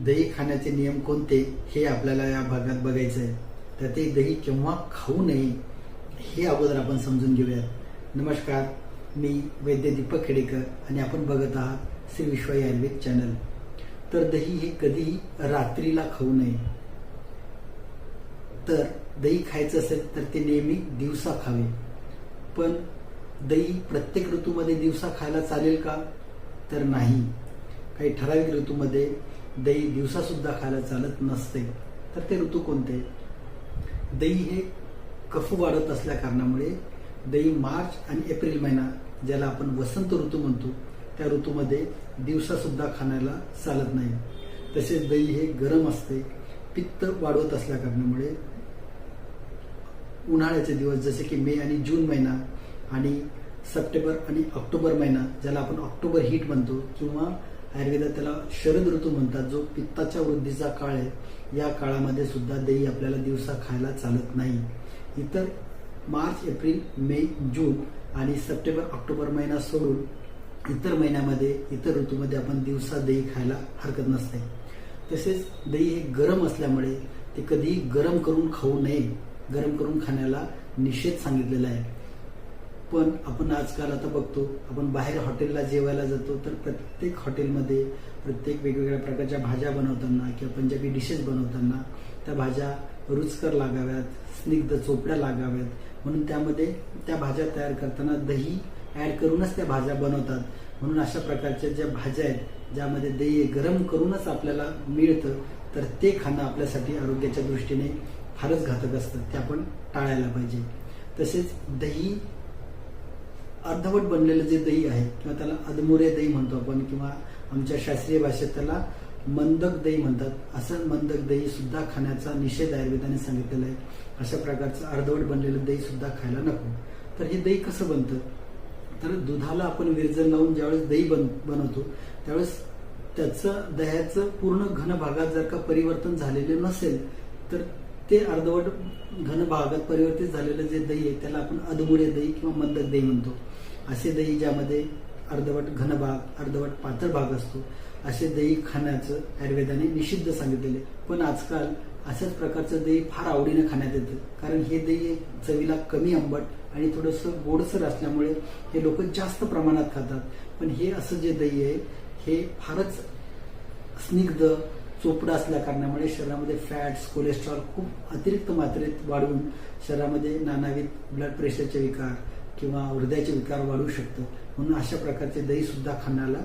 दही खाण्याचे नियम कोणते हे आपल्याला या भागात बघायचं आहे तर ते दही केव्हा खाऊ नये हे अगोदर आपण समजून घेऊयात. नमस्कार मी वैद्य दीपक खेडेकर आणि आपण बघत आहात श्री विश्व आयुर्वेद चॅनल. तर दही हे कधीही रात्रीला खाऊ नये. तर दही खायचं असेल तर ते नेहमी दिवसा खावे. पण दही प्रत्येक ऋतूमध्ये दिवसा खायला चालेल का? तर नाही. काही ठराविक ऋतूमध्ये दही दिवसासुद्धा खायला चालत नसते. तर ते ऋतू कोणते? दही हे कफ वाढत असल्या कारणामुळे दही मार्च आणि एप्रिल महिना ज्याला आपण वसंत ऋतू म्हणतो त्या ऋतूमध्ये दिवसासुद्धा खाण्याला चालत नाही. तसेच दही हे गरम असते पित्त वाढवत असल्या कारणामुळे उन्हाळ्याचे दिवस जसे की मे आणि जून महिना आणि सप्टेंबर आणि ऑक्टोबर महिना ज्याला आपण ऑक्टोबर हीट म्हणतो किंवा आयुर्वेदात त्याला शरद ऋतू म्हणतात जो पित्ताच्या वृद्धीचा काळ आहे या काळामध्ये सुद्धा दही आपल्याला दिवसा खायला चालत नाही. इतर मार्च एप्रिल मे जून आणि सप्टेंबर ऑक्टोबर महिना सोडून इतर महिन्यामध्ये इतर ऋतूमध्ये आपण दिवसा दही खायला हरकत नसते. तसेच दही हे गरम असल्यामुळे ते कधीही गरम करून खाऊ नये. गरम करून खाण्याला निषेध सांगितलेला आहे. पण आपण आजकाल आता बघतो आपण बाहेर हॉटेलला जेवायला जातो तर प्रत्येक हॉटेलमध्ये प्रत्येक वेगवेगळ्या प्रकारच्या भाज्या बनवताना किंवा पंजाबी डिशेस बनवताना त्या भाज्या रुचकर लागाव्यात स्निग्ध चोपड्या लागाव्यात. म्हणून त्यामध्ये त्या भाज्या तयार करताना दही ऍड करूनच त्या भाज्या बनवतात. म्हणून अशा प्रकारच्या ज्या भाज्या आहेत ज्यामध्ये दही गरम करूनच आपल्याला मिळतं तर ते खाणं आपल्यासाठी आरोग्याच्या दृष्टीने फारच घातक असतं. ते आपण टाळायला पाहिजे. तसेच दही अर्धवट बनलेलं जे दही आहे किंवा त्याला अधमुरे दही म्हणतो आपण किंवा आमच्या शास्त्रीय भाषेत त्याला मंदक दही म्हणतात. असं मंदक दही सुद्धा खाण्याचा निषेध आयुर्वेदाने सांगितलेला आहे. अशा प्रकारचं अर्धवट बनलेलं दही सुद्धा खायला नको. तर हे दही कसं बनतं? तर दुधाला आपण विरजन लावून ज्यावेळेस दही बन बनवतो त्यावेळेस त्याचं दह्याचं पूर्ण घन भागात जर का परिवर्तन झालेले नसेल तर ते अर्धवट घन भागात परिवर्तित झालेलं जे दही आहे त्याला आपण अधमुरे दही किंवा मंदक दही म्हणतो. असे दही ज्यामध्ये अर्धवट घन भाग अर्धवट पातळ भाग असतो असे दही खाण्याचं आयुर्वेदाने निषिद्ध सांगितलेले पण आजकाल अशाच प्रकारचं दही फार आवडीनं खाण्यात येतं. कारण हे दही चवीला कमी आंबट आणि थोडंसं गोडसर असल्यामुळे हे लोक जास्त प्रमाणात खातात. पण हे असं जे दही आहे हे फारच स्निग्ध चोपडं असल्या कारणामुळे शरीरामध्ये फॅट्स कोलेस्ट्रॉल खूप अतिरिक्त मात्रेत वाढून शरीरामध्ये नानाविध ब्लड प्रेशरचे विकार किंवा हृदयाचे विकार वाढू शकतं. म्हणून अशा प्रकारचे दही सुद्धा खाण्याला